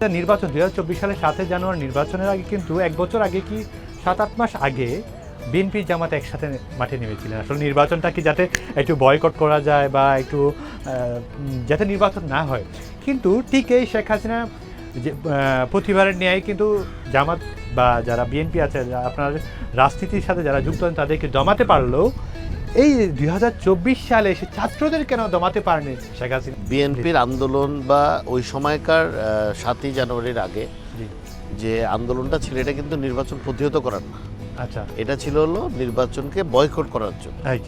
নির্বাচন দু হাজার চব্বিশ সালের সাতই জানুয়ারি নির্বাচনের আগে কিন্তু এক বছর আগে কি সাত আট মাস আগে বিএনপি জামাত একসাথে মাঠে নেমেছিলেন আসলে নির্বাচনটা কি যাতে একটু বয়কট করা যায় বা একটু যাতে নির্বাচন না হয়? কিন্তু ঠিক এই শেখ হাসিনা যে প্রতিবারের ন্যায় কিন্তু জামাত বা যারা বিএনপি আছে, আপনার রাজনীতির সাথে যারা যুক্ত আছেন, তাদেরকে জমাতে পারলেও এই দুই হাজার চব্বিশ সালে সে ছাত্রদের কেন দমাতে পারেনি? শেখ হাসিনা। বিএনপির আন্দোলন বা ওই সময়কার সাতই জানুয়ারির আগে যে আন্দোলনটা ছিল এটা কিন্তু নির্বাচন প্রতিহত করার না। আচ্ছা। এটা ছিল হলো নির্বাচনকে বয়কট করার জন্য। হ্যাঁ,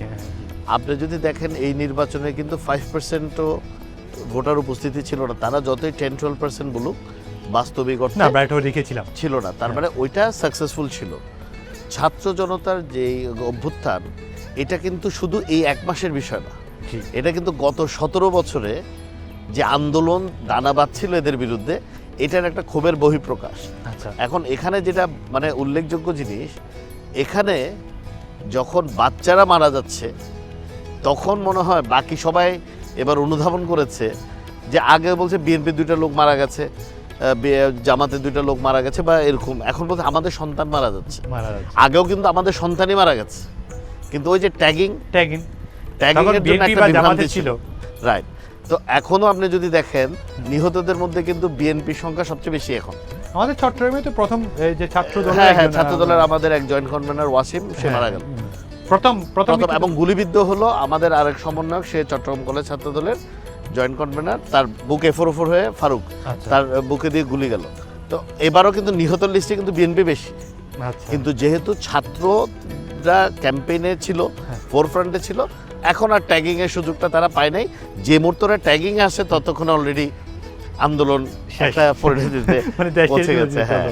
আপনি যদি দেখেন এই নির্বাচনে কিন্তু ফাইভ পার্সেন্টও ভোটার উপস্থিতি ছিল না। তারা যতই টেন টুয়েলভ পার্সেন্ট বলুক বাস্তবিক অর্থে রেখেছিলাম ছিল না। তার মানে ওইটা সাকসেসফুল ছিল। ছাত্র জনতার যে অভ্যুত্থান এটা কিন্তু শুধু এই এক মাসের বিষয় না। এটা কিন্তু গত সতেরো বছরে যে আন্দোলন দানা বাঁধছিল এদের বিরুদ্ধে এটার একটা ক্ষোভের বহিঃপ্রকাশ। আচ্ছা। এখন এখানে যেটা মানে উল্লেখযোগ্য জিনিস এখানে যখন বাচ্চারা মারা যাচ্ছে তখন মনে হয় বাকি সবাই এবার অনুধাবন করেছে যে আগে বলছে বিএনপি দুইটা লোক মারা গেছে জামাতের দুইটা লোক মারা গেছে বা এরকম। এখন বলছে আমাদের সন্তান মারা যাচ্ছে। মারা যাচ্ছে। আগেও কিন্তু আমাদের সন্তানই মারা গেছে। কিন্তু ওই যে ট্যাগিং ট্যাগিং ট্যাগিং এর জন্য একটা বিভ্রান্তি ছিল। রাইট তো এখনও আপনি যদি দেখেন নিহতদের মধ্যে কিন্তু বিএনপির সংখ্যা সবচেয়ে বেশি এখন। আমাদের চট্টগ্রামে তো প্রথম যে ছাত্র দল হ্যাঁ হ্যাঁ ছাত্র দলের আমাদের এক জয়েন্ট কনভেনার ওয়াসিম সে হ্যাঁ, মারা গেল। প্রথম প্রথম এবং গুলিবিদ্ধ হলো আমাদের আরেক সমন্বয়ক সে চট্টগ্রাম কলেজ ছাত্র দলের জয়েন্ট কনভেনার তার বুক এফোর ওফোর হয়ে ফারুক আচ্ছা। তার বুকে দিয়ে গুলি গেল। তো এবারও কিন্তু নিহত লিস্টে কিন্তু বিএনপি বেশি। আচ্ছা। কিন্তু যেহেতু ছাত্ররা ক্যাম্পেইনে ছিল হ্যাঁ। ফোর ফ্রন্টে ছিল এখন আর ট্যাগিং এর সুযোগটা তারা পায় নাই যে মুহূর্তে ট্যাগিং আসে ততক্ষণ অলরেডি আন্দোলন। একটা পরিণতিতে মানে পৌঁছে গেছে হ্যাঁ।